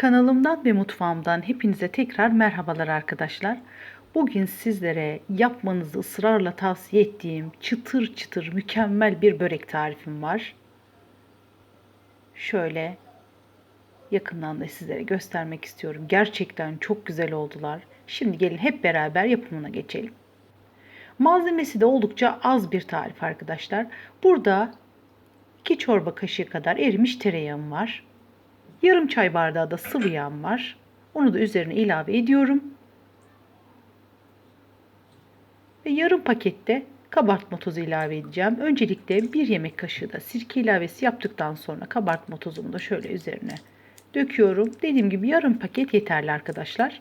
Kanalımdan ve mutfağımdan hepinize tekrar merhabalar arkadaşlar. Bugün sizlere yapmanızı ısrarla tavsiye ettiğim çıtır çıtır mükemmel bir börek tarifim var. Şöyle yakından da sizlere göstermek istiyorum. Gerçekten çok güzel oldular. Şimdi gelin hep beraber yapımına geçelim. Malzemesi de oldukça az bir tarif arkadaşlar. Burada 2 çorba kaşığı kadar erimiş tereyağım var. Yarım çay bardağı da sıvı yağım var. Onu da üzerine ilave ediyorum. Ve yarım pakette kabartma tozu ilave edeceğim. Öncelikle bir yemek kaşığı da sirke ilavesi yaptıktan sonra kabartma tozumu da şöyle üzerine döküyorum. Dediğim gibi yarım paket yeterli arkadaşlar.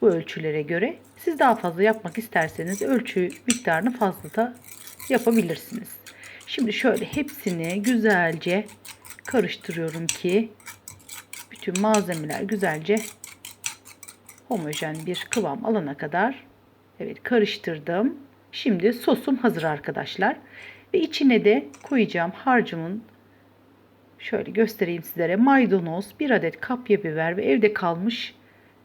Bu ölçülere göre. Siz daha fazla yapmak isterseniz ölçü miktarını fazla da yapabilirsiniz. Şimdi şöyle hepsini güzelce karıştırıyorum ki bütün malzemeler güzelce homojen bir kıvam alana kadar evet karıştırdım. Şimdi sosum hazır arkadaşlar. Ve içine de koyacağım harcımın şöyle göstereyim sizlere maydanoz, bir adet kapya biber ve evde kalmış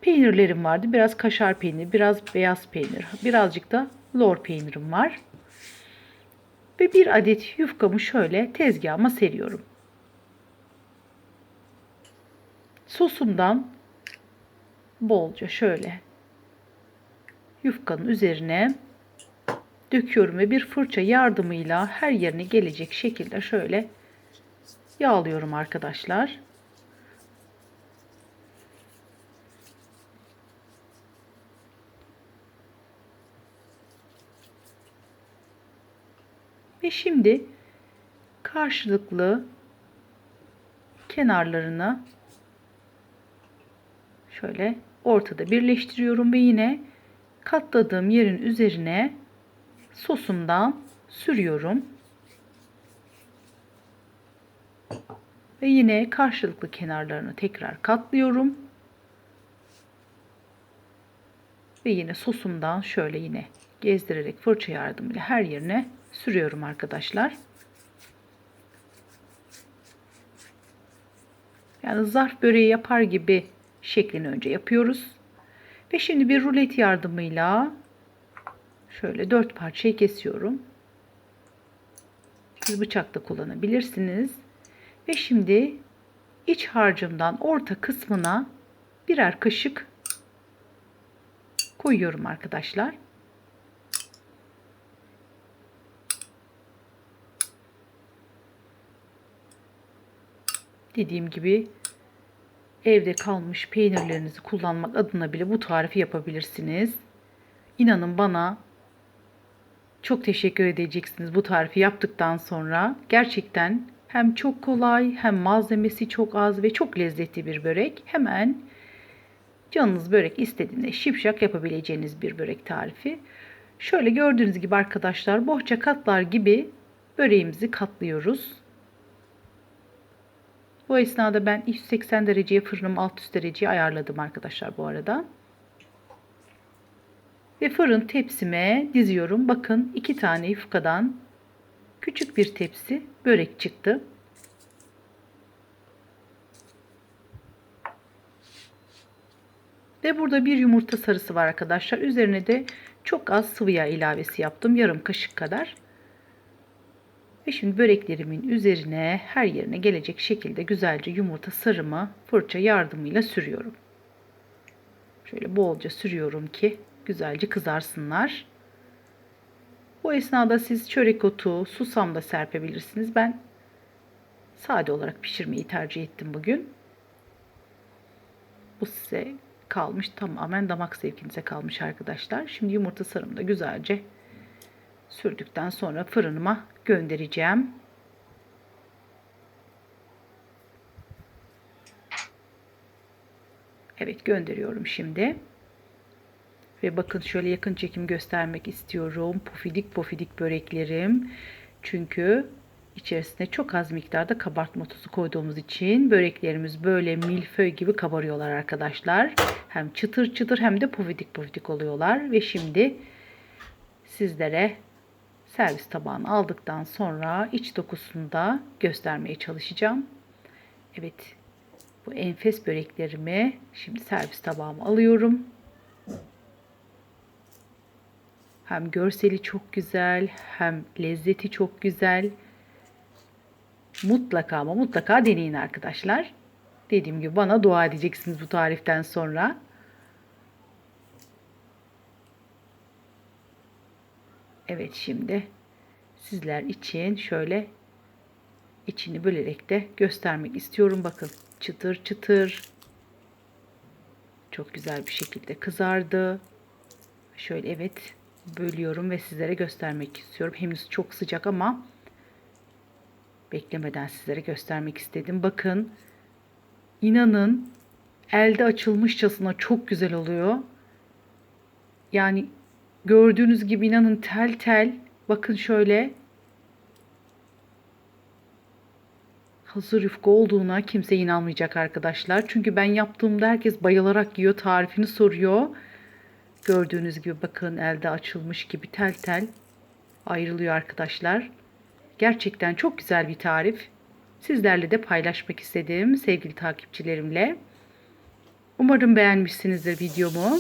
peynirlerim vardı. Biraz kaşar peyniri, biraz beyaz peynir, birazcık da lor peynirim var. Ve bir adet yufkamı şöyle tezgahıma seriyorum. Sosumdan bolca şöyle yufkanın üzerine döküyorum ve bir fırça yardımıyla her yerine gelecek şekilde şöyle yağlıyorum arkadaşlar. Ve şimdi karşılıklı kenarlarına şöyle ortada birleştiriyorum ve yine katladığım yerin üzerine sosumdan sürüyorum. Ve yine karşılıklı kenarlarını tekrar katlıyorum. Ve yine sosumdan şöyle yine gezdirerek fırça yardımıyla her yerine sürüyorum arkadaşlar. Yani zarf böreği yapar gibi şeklini önce yapıyoruz. Ve şimdi bir rulet yardımıyla şöyle dört parçayı kesiyorum. Siz bıçak da kullanabilirsiniz. Ve şimdi iç harcımdan orta kısmına birer kaşık koyuyorum arkadaşlar. Dediğim gibi evde kalmış peynirlerinizi kullanmak adına bile bu tarifi yapabilirsiniz. İnanın bana çok teşekkür edeceksiniz bu tarifi yaptıktan sonra. Gerçekten hem çok kolay hem malzemesi çok az ve çok lezzetli bir börek. Hemen canınız börek istediğinde şipşak yapabileceğiniz bir börek tarifi. Şöyle gördüğünüz gibi arkadaşlar bohça katlar gibi böreğimizi katlıyoruz. Bu esnada ben 180 dereceye fırınımı alt üst dereceye ayarladım arkadaşlar bu arada. Ve fırın tepsime diziyorum. Bakın iki tane yufkadan küçük bir tepsi börek çıktı. Ve burada bir yumurta sarısı var arkadaşlar. Üzerine de çok az sıvı yağ ilavesi yaptım. Yarım kaşık kadar. Ve şimdi böreklerimin üzerine her yerine gelecek şekilde güzelce yumurta sarımı fırça yardımıyla sürüyorum. Şöyle bolca sürüyorum ki güzelce kızarsınlar. Bu esnada siz çörek otu, susam da serpebilirsiniz. Ben sade olarak pişirmeyi tercih ettim bugün. Bu size kalmış tamamen damak zevkinize kalmış arkadaşlar. Şimdi yumurta sarımı da güzelce sürdükten sonra fırınıma göndereceğim. Evet gönderiyorum şimdi. Ve bakın şöyle yakın çekim göstermek istiyorum. Pofidik pofidik böreklerim. Çünkü içerisine çok az miktarda kabartma tozu koyduğumuz için böreklerimiz böyle milföy gibi kabarıyorlar arkadaşlar. Hem çıtır çıtır hem de pofidik pofidik oluyorlar. Ve şimdi sizlere servis tabağını aldıktan sonra iç dokusunu da göstermeye çalışacağım. Evet Bu enfes böreklerimi şimdi servis tabağıma alıyorum. Hem görseli çok güzel, hem lezzeti çok güzel. Mutlaka ama mutlaka deneyin arkadaşlar. Dediğim gibi bana dua edeceksiniz bu tariften sonra. Evet şimdi sizler için şöyle içini bölerek de göstermek istiyorum. Bakın çıtır çıtır. Çok güzel bir şekilde kızardı. Şöyle evet bölüyorum ve sizlere göstermek istiyorum. Henüz çok sıcak ama beklemeden sizlere göstermek istedim. Bakın inanın elde açılmışçasına çok güzel oluyor. Yani gördüğünüz gibi inanın tel tel bakın şöyle hazır yufka olduğuna kimse inanmayacak arkadaşlar. Çünkü ben yaptığımda herkes bayılarak yiyor, tarifini soruyor. Gördüğünüz gibi bakın elde açılmış gibi tel tel ayrılıyor arkadaşlar. Gerçekten çok güzel bir tarif. Sizlerle de paylaşmak istedim sevgili takipçilerimle. Umarım beğenmişsinizdir videomu.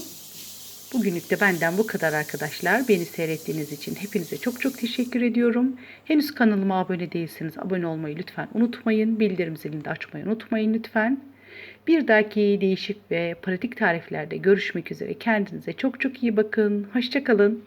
Bugünlük de benden bu kadar arkadaşlar. Beni seyrettiğiniz için hepinize çok çok teşekkür ediyorum. Henüz kanalıma abone değilseniz abone olmayı lütfen unutmayın. Bildirim zilini de açmayı unutmayın lütfen. Bir dahaki değişik ve pratik tariflerde görüşmek üzere. Kendinize çok çok iyi bakın. Hoşçakalın.